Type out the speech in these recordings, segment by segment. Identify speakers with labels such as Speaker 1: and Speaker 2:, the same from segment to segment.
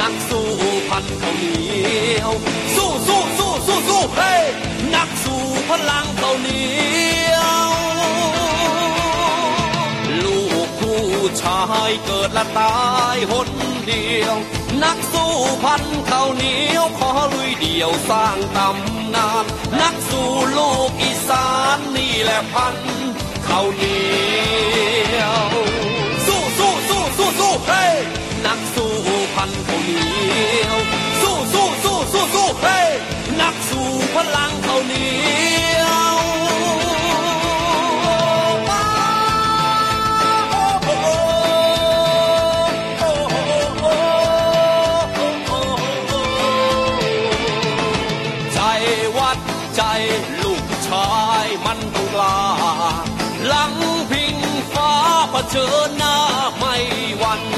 Speaker 1: นักสู้พันเขาเหนียวสู้สู้สู้สู้สู้เฮ้นักสู้พลังเขาเหนียว ลูกผู้ชายเกิดและตายหนเดียว นักสู้พันเขาเหนียวขอลุยเดียวสร้างตำนาน นักสู้ลูกอีสานนี่แหละพันเขาเหนียว ใจลูกชายมันต้องกล้าหลังพิงฟ้าเผชิญหน้าไม่วัน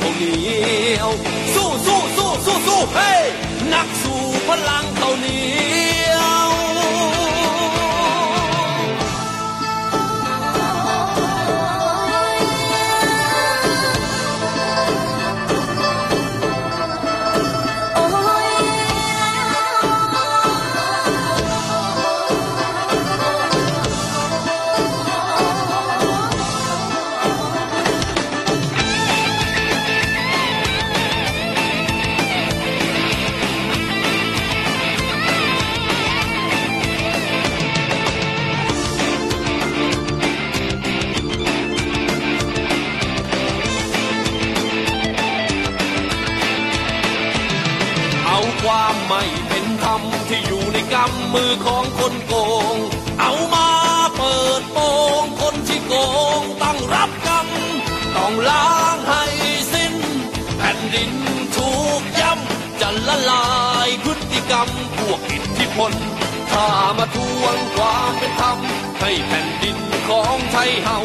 Speaker 1: พันเเอาความไม่เป็นธรรมที่อยู่ในกำมือของคนโกง เอามาเปิดโปงคนที่โกงต้องรับกรรมต้องล้างให้สิ้น แผ่นดินถูกย้ำจะละลายพฤติกรรมพวกอิทธิพลถ้ามาทวงความเป็นธรรมให้แผ่นดินของไทยเฮา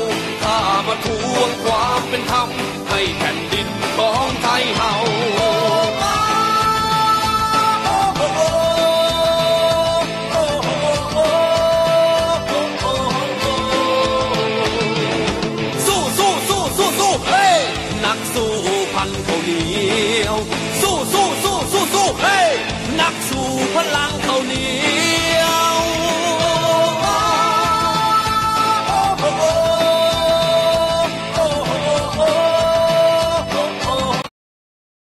Speaker 1: ถ้ามาทวงความ